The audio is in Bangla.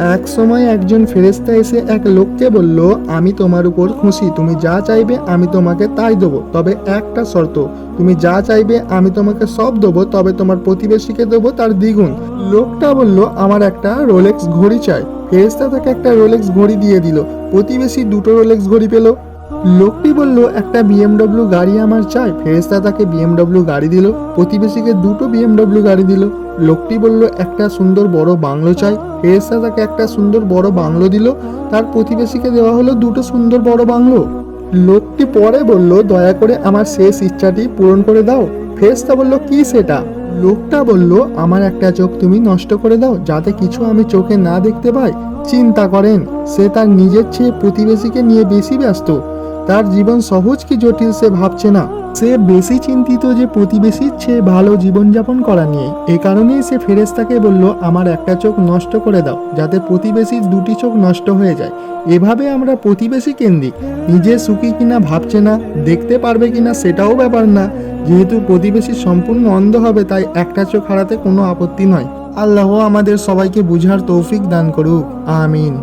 এক সময় একজন ফেরেস্তা এসে এক লোককে বলল, আমি তোমার উপর খুশি, তুমি যা চাইবে আমি তোমাকে তাই দেবো। তবে একটা শর্ত, তুমি যা চাইবে আমি তোমাকে সব দেবো, তবে তোমার প্রতিবেশীকে দেবো তার দ্বিগুণ। লোকটা বলল, আমার একটা রোলেক্স ঘড়ি চাই। ফেরেস্তা তাকে একটা রোলেক্স ঘড়ি দিয়ে দিল। প্রতিবেশী দুটো রোলেক্স ঘড়ি পেল। লোকটি বলল, একটা বিএমডব্লিউ গাড়ি আমার চাই। ফেরেস্তা তাকে বিএমডব্লিউ গাড়ি দিল। প্রতিবেশীকে দুটো বিএমডব্লিউ গাড়ি দিল। লোকটি বলল, একটা সুন্দর বড় বাংলো চাই। ফেরেস্তা তাকে একটা সুন্দর বড় বাংলো দিল। তার প্রতিবেশীকে দেওয়া হলো দুটো সুন্দর বড় বাংলো। লোকটি পরে বলল, দয়া করে আমার শেষ ইচ্ছাটি পূরণ করে দাও। ফেরেস্তা বলল, কি সেটা? লোকটা বলল, আমার একটা চোখ তুমি নষ্ট করে দাও, যাতে কিছু আমি চোখে না দেখতে পাই। চিন্তা করেন, সে তার নিজের চেয়ে প্রতিবেশীকে নিয়ে বেশি ব্যস্ত। তার জীবন সহজ কি জটিল সে ভাবছে না। সে বেশি চিন্তিত যে প্রতিবেশীর চেয়ে ভালো জীবনযাপন করা নিয়ে। এ কারণেই সে ফেরেস্তাকে বলল, আমার একটা চোখ নষ্ট করে দাও, যাতে প্রতিবেশীর দুটি চোখ নষ্ট হয়ে যায়। এভাবে আমরা প্রতিবেশী কেন্দ্রিক। নিজে সুখী কিনা ভাবছে না, দেখতে পারবে কিনা সেটাও ব্যাপার না। যেহেতু প্রতিবেশী সম্পূর্ণ অন্ধ হবে, তাই একটা চোখ হারাতে কোনো আপত্তি নয়। আল্লাহ আমাদের সবাইকে বুঝার তৌফিক দান করুক। আমিন।